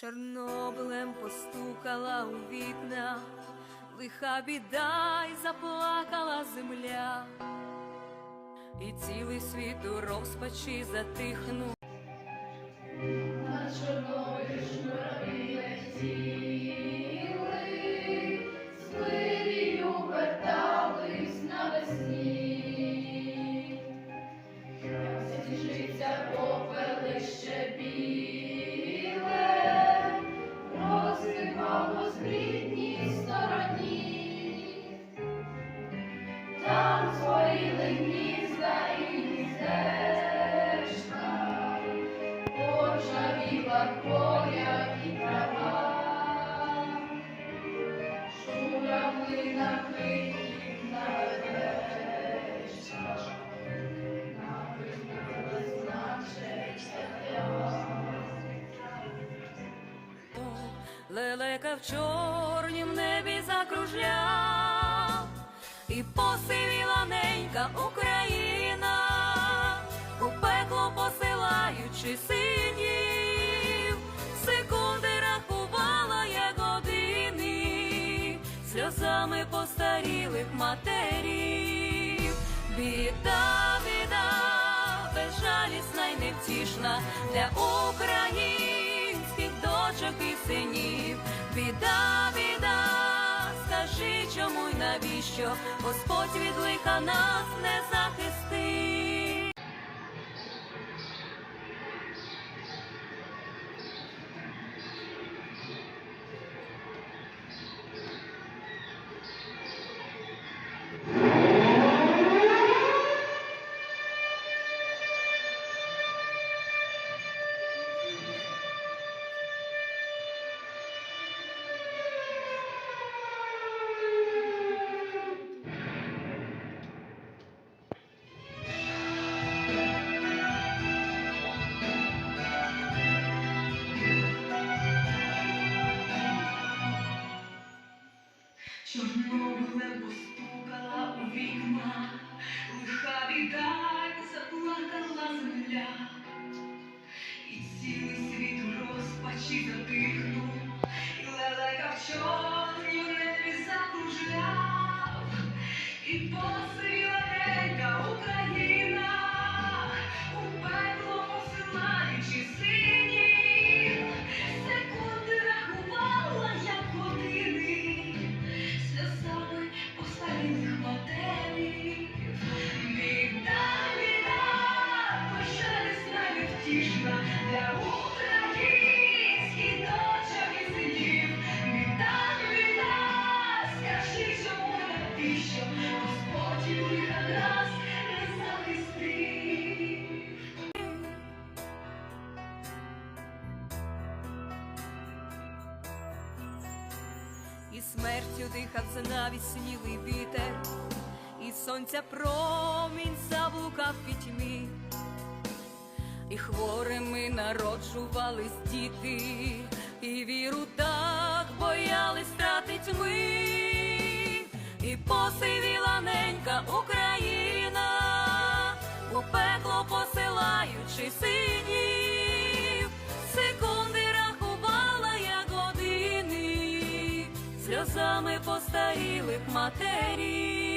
Чорнобилем постукала у вікна, лиха біда й заплакала земля, і цілий світ у розпачі затихнув. Лелека в чорнім небі закружляв, і посивіла ненька Україна, у пекло посилаючи синів, сльозами постарілих матерів. Біда, біда, безжалісна й невтішна для українських дочок і синів. Біда, біда, скажи чому й навіщо Господь від лиха нас не захистить. І смертю дихав занавіснілий вітер, і сонця промінь заблукав в пітьмі, і хворими народжувались діти, і віру так боялись втратить ми, і посивіла ненька Україна, у пекло посилаючи синів, секунди рахувала я години. Сльозами постарілих матерів.